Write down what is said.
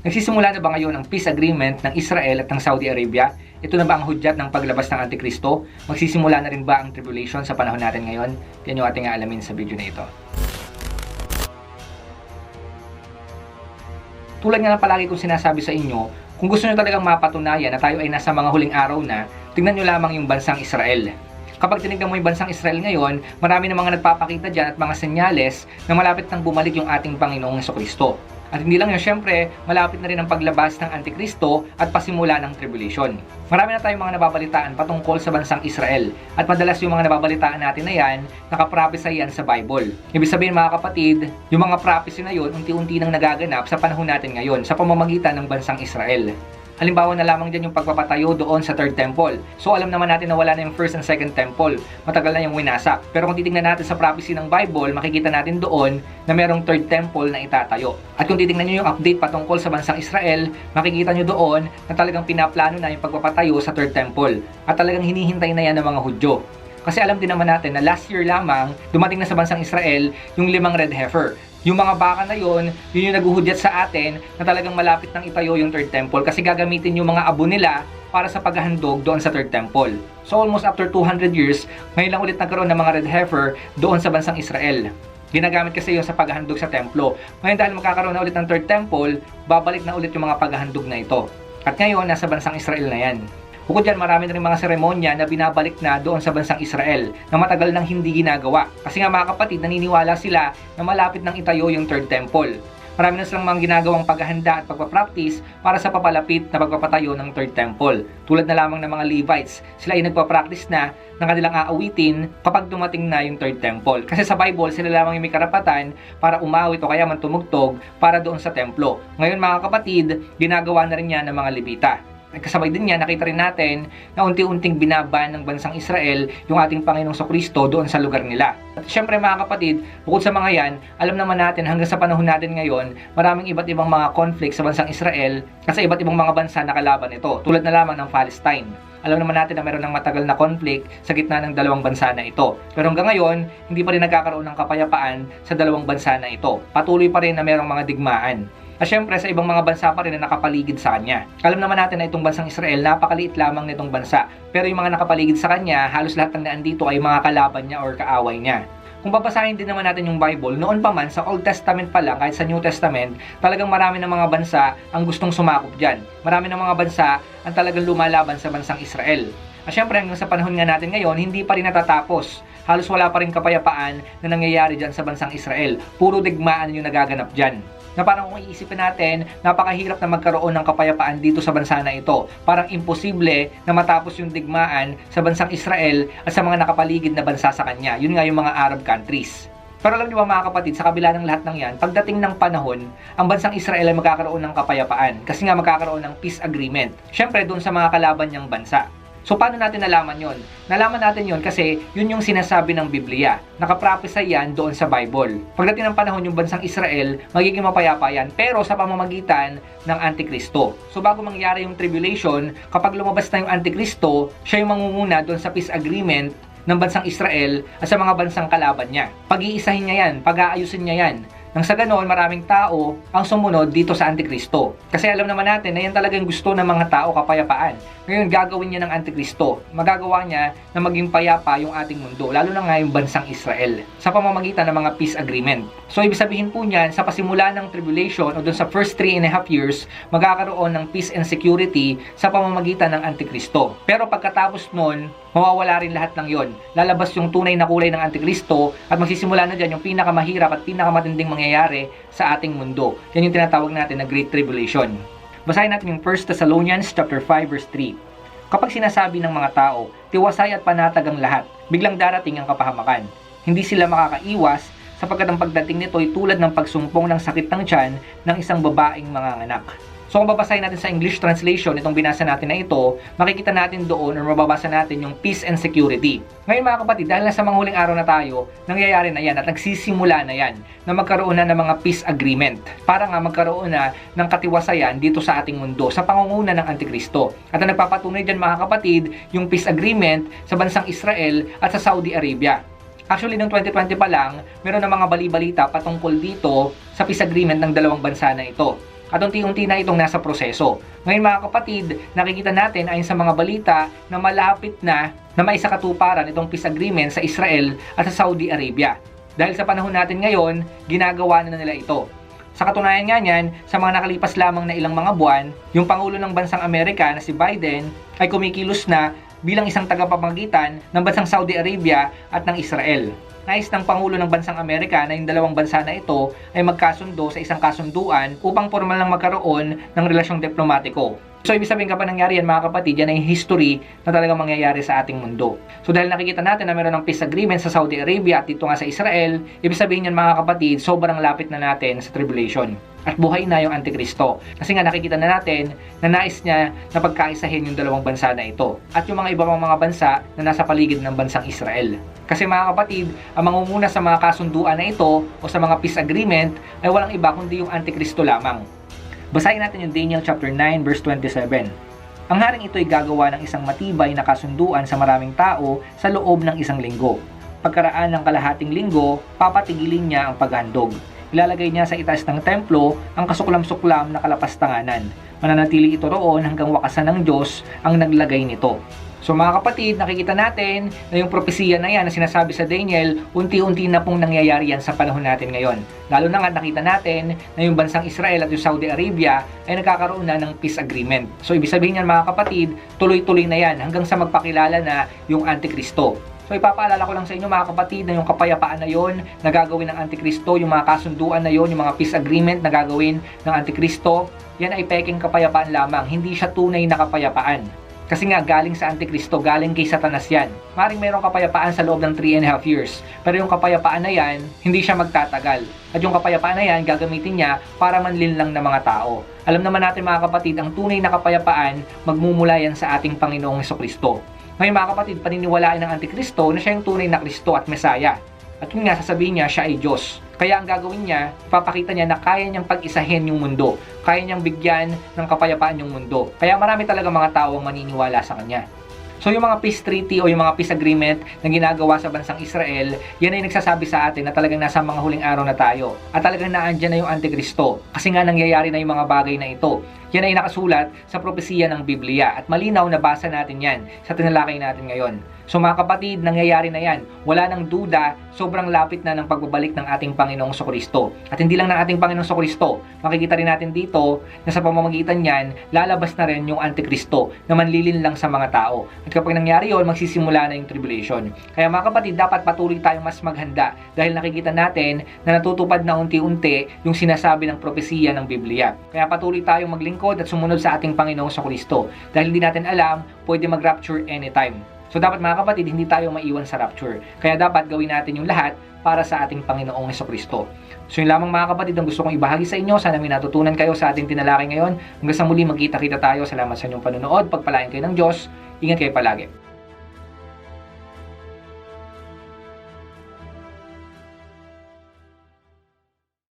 Nagsisimula na ba ngayon ang peace agreement ng Israel at ng Saudi Arabia? Ito na ba ang hudyat ng paglabas ng Antikristo? Magsisimula na rin ba ang tribulation sa panahon natin ngayon? Yan yung ating aalamin sa video na ito. Tulad nga na palagi kong sinasabi sa inyo, kung gusto nyo talagang mapatunayan na tayo ay nasa mga huling araw na, tingnan nyo lamang yung bansang Israel. Kapag tinignan mo yung bansang Israel ngayon, marami na mga nagpapakita dyan at mga senyales na malapit nang bumalik yung ating Panginoong Kristo. At hindi lang yun, syempre, malapit na rin ang paglabas ng Antikristo at pasimula ng tribulation. Marami na tayong mga nababalitaan patungkol sa bansang Israel. At madalas yung mga nababalitaan natin na yan, nakaprophesy yan sa Bible. Ibig sabihin mga kapatid, yung mga prophecy na yun, unti-unti nang nagaganap sa panahon natin ngayon sa pamamagitan ng bansang Israel. Halimbawa na lamang dyan yung pagpapatayo doon sa third temple. So alam naman natin na wala na yung first and second temple. Matagal na yung winasak. Pero kung titingnan natin sa prophecy ng Bible, makikita natin doon na merong third temple na itatayo. At kung titingnan nyo yung update patungkol sa bansang Israel, makikita nyo doon na talagang pinaplano na yung pagpapatayo sa third temple. At talagang hinihintay na yan ng mga Hudyo. Kasi alam din naman natin na last year lamang, dumating na sa bansang Israel yung limang red heifer. Yung mga baka na yon, yun yung naguhudyat sa atin na talagang malapit nang itayo yung third temple kasi gagamitin yung mga abo nila para sa paghahandog doon sa third temple. So almost after 200 years, ngayon lang ulit nagkaroon ng mga red heifer doon sa bansang Israel. Ginagamit kasi yun sa paghahandog sa templo. Ngayon dahil magkakaroon na ulit ng third temple, babalik na ulit yung mga paghahandog na ito. At ngayon, nasa bansang Israel na yan. Bukod dyan, marami na rin mga seremonya na binabalik na doon sa bansang Israel na matagal nang hindi ginagawa. Kasi nga mga kapatid, naniniwala sila na malapit nang itayo yung third temple. Marami na silang mga ginagawang paghahanda at pagpapractice para sa papalapit na pagpapatayo ng third temple. Tulad na lamang ng mga Levites, sila ay nagpapractice na ng kanilang aawitin kapag dumating na yung third temple. Kasi sa Bible, sila lamang yung may karapatan para umawit o kaya man tumugtog para doon sa templo. Ngayon mga kapatid, ginagawa na rin yan ng mga Levita. At kasabay din niya, nakita rin natin na unti-unting binaban ng bansang Israel yung ating Panginoong sa Kristo doon sa lugar nila. At syempre mga kapatid, bukod sa mga yan, alam naman natin hanggang sa panahon natin ngayon, maraming iba't ibang mga conflict sa bansang Israel kasi iba't ibang mga bansa na kalaban ito, tulad na lamang ng Palestine. Alam naman natin na meron ng matagal na conflict sa gitna ng dalawang bansa na ito. Pero hanggang ngayon, hindi pa rin nagkakaroon ng kapayapaan sa dalawang bansa na ito. Patuloy pa rin na merong mga digmaan. At syempre sa ibang mga bansa pa rin na nakapaligid sa kanya. Alam naman natin na itong bansang Israel, napakaliit lamang nitong bansa. Pero yung mga nakapaligid sa kanya, halos lahat ng naan dito ay mga kalaban niya or kaaway niya. Kung babasahin din naman natin yung Bible, noon pa man sa Old Testament pa lang, kahit sa New Testament, talagang marami ng mga bansa ang gustong sumakop dyan. Marami ng mga bansa ang talagang lumalaban sa bansang Israel. At syempre hanggang sa panahon nga natin ngayon, hindi pa rin natatapos. Halos wala pa rin kapayapaan na nangyayari dyan sa bansang Israel. Puro digmaan yung nagaganap dyan na parang kung iisipin natin, napakahirap na magkaroon ng kapayapaan dito sa bansa na ito. Parang imposible na matapos yung digmaan sa bansang Israel at sa mga nakapaligid na bansa sa kanya. Yun nga yung mga Arab countries. Pero alam niyo ba mga kapatid, sa kabila ng lahat ng yan, pagdating ng panahon, ang bansang Israel ay magkakaroon ng kapayapaan kasi nga magkakaroon ng peace agreement. Siyempre, doon sa mga kalaban niyang bansa. So paano natin nalaman yon? Nalaman natin yon kasi yun yung sinasabi ng Biblia. Nakaprophesy yan doon sa Bible. Pagdating ng panahon yung bansang Israel, magiging mapayapa yan pero sa pamamagitan ng Antikristo. So bago mangyari yung tribulation, kapag lumabas na yung Antikristo, siya yung mangunguna doon sa peace agreement ng bansang Israel at sa mga bansang kalaban niya. Pag-iisahin niya yan, pag-aayusin niya yan. Nang sa ganoon, maraming tao ang sumunod dito sa Antikristo. Kasi alam naman natin na yan talagang gusto ng mga tao kapayapaan. Ngayon, gagawin niya ng Antikristo. Magagawa niya na maging payapa yung ating mundo, lalo na nga yung bansang Israel, sa pamamagitan ng mga peace agreement. So, ibig sabihin po niyan, sa pasimula ng tribulation o dun sa first three and a half years, magkakaroon ng peace and security sa pamamagitan ng Antikristo. Pero pagkatapos nun, mawawala rin lahat ng yon. Lalabas yung tunay na kulay ng Antikristo at magsisimula na dyan yung pinakamahirap at pinakamatinding mangyayari sa ating mundo. Yan yung tinatawag natin na Great Tribulation. Basahin natin yung 1 Thessalonians chapter 5 verse 3. Kapag sinasabi ng mga tao, tiwasay at panatag ang lahat, biglang darating ang kapahamakan. Hindi sila makakaiwas sapagkat ang pagdating nito ay tulad ng pagsumpong ng sakit ng tiyan ng isang babaeng mga anak. So kung babasahin natin sa English translation itong binasa natin na ito, makikita natin doon or mababasa natin yung peace and security. Ngayon mga kapatid, dahil nasa mga huling araw na tayo, nangyayari na yan at nagsisimula na yan na magkaroon na ng mga peace agreement para nga magkaroon na ng katiwasayan dito sa ating mundo sa pangunguna ng Antikristo. At ang nagpapatunay dyan mga kapatid, yung peace agreement sa bansang Israel at sa Saudi Arabia. Actually, noong 2020 pa lang, meron na mga bali-balita patungkol dito sa peace agreement ng dalawang bansa na ito. At unti-unti na itong nasa proseso. Ngayon mga kapatid, nakikita natin ayon sa mga balita na malapit na na may katuparan itong peace agreement sa Israel at sa Saudi Arabia. Dahil sa panahon natin ngayon, ginagawa na nila ito. Sa katunayan nga niyan, sa mga nakalipas lamang na ilang mga buwan, yung Pangulo ng Bansang Amerika na si Biden ay kumikilos na bilang isang tagapamagitan ng Bansang Saudi Arabia at ng Israel. Nais ng Pangulo ng Bansang Amerika na yung dalawang bansa na ito ay magkasundo sa isang kasunduan upang formal lang magkaroon ng relasyong diplomatiko. So, ibig sabihin kapag nangyari yan mga kapatid, yan ay history na talagang mangyayari sa ating mundo. So, dahil nakikita natin na meron ng peace agreement sa Saudi Arabia at dito nga sa Israel, ibig sabihin yan mga kapatid, sobrang lapit na natin sa tribulation. At buhay na yung Antikristo. Kasi nga nakikita na natin na nais niya na pagkaisahin yung dalawang bansa na ito. At yung mga iba pang mga bansa na nasa paligid ng bansang Israel. Kasi mga kapatid, ang mangunguna sa mga kasunduan na ito o sa mga peace agreement ay walang iba kundi yung Antikristo lamang. Basahin natin yung Daniel chapter 9 verse 27. Ang haring ito ay gagawa ng isang matibay na kasunduan sa maraming tao sa loob ng isang linggo. Pagkaraan ng kalahating linggo, papatigilin niya ang paghandog. Ilalagay niya sa itaas ng templo ang kasuklam-suklam na kalapastanganan. Mananatili ito roon hanggang wakasan ng Diyos ang naglagay nito. So mga kapatid, nakikita natin na yung propesiya na yan na sinasabi sa Daniel, unti-unti na pong nangyayari yan sa panahon natin ngayon. Lalo na nga nakita natin na yung bansang Israel at yung Saudi Arabia ay nagkakaroon na ng peace agreement. So ibig sabihin yan mga kapatid, tuloy-tuloy na yan hanggang sa magpakilala na yung Antikristo. So ipapaalala ko lang sa inyo mga kapatid na yung kapayapaan na yon na gagawin ng Antikristo, yung mga kasunduan na yon, yung mga peace agreement na gagawin ng Antikristo, yan ay peking kapayapaan lamang, hindi siya tunay na kapayapaan. Kasi nga galing sa Antikristo, galing kay Satanas yan. Maring mayroong kapayapaan sa loob ng 3 and a half years. Pero yung kapayapaan na yan, hindi siya magtatagal. At yung kapayapaan na yan, gagamitin niya para manlin lang ng mga tao. Alam naman natin mga kapatid, ang tunay na kapayapaan, magmumula yan sa ating Panginoong Kristo. Ngayon mga kapatid, paniniwalaan ng Antikristo na siya yung tunay na Kristo at Mesaya. At yun nga, sasabihin niya, siya ay Diyos. Kaya ang gagawin niya, ipapakita niya na kaya niyang pag-isahin yung mundo. Kaya niyang bigyan ng kapayapaan yung mundo. Kaya marami talaga mga tao ang maniniwala sa kanya. So yung mga peace treaty o yung mga peace agreement na ginagawa sa bansang Israel, yan ay nagsasabi sa atin na talagang nasa mga huling araw na tayo. At talagang naandyan na yung Antikristo. Kasi nga nangyayari na yung mga bagay na ito. Yan ay nakasulat sa propesiya ng Biblia. At malinaw na basa natin yan sa tinalakay natin ngayon. So mga kapatid, nangyayari na yan. Wala nang duda, sobrang lapit na ng pagbabalik ng ating Panginoong Kristo. At hindi lang ng ating Panginoong Kristo, makikita rin natin dito na sa pamamagitan niyan, lalabas na rin yung Antikristo na manlilin lang sa mga tao. At kapag nangyari yon, magsisimula na yung tribulation. Kaya mga kapatid, dapat patuloy tayong mas maghanda dahil nakikita natin na natutupad na unti-unti yung sinasabi ng propesiya ng Biblia. Kaya patuloy tayong maglingkod at sumunod sa ating Panginoong Kristo dahil hindi natin alam, pwede mag-rapture anytime. So dapat mga kapatid, hindi tayo maiwan sa rapture. Kaya dapat gawin natin yung lahat para sa ating Panginoong Kristo. So yun lamang mga kapatid ang gusto kong ibahagi sa inyo. Sana may natutunan kayo sa ating tinalakay ngayon. Hanggang sa muli magkita-kita tayo. Salamat sa inyong panonood. Pagpalain kayo ng Diyos. Ingat kayo palagi.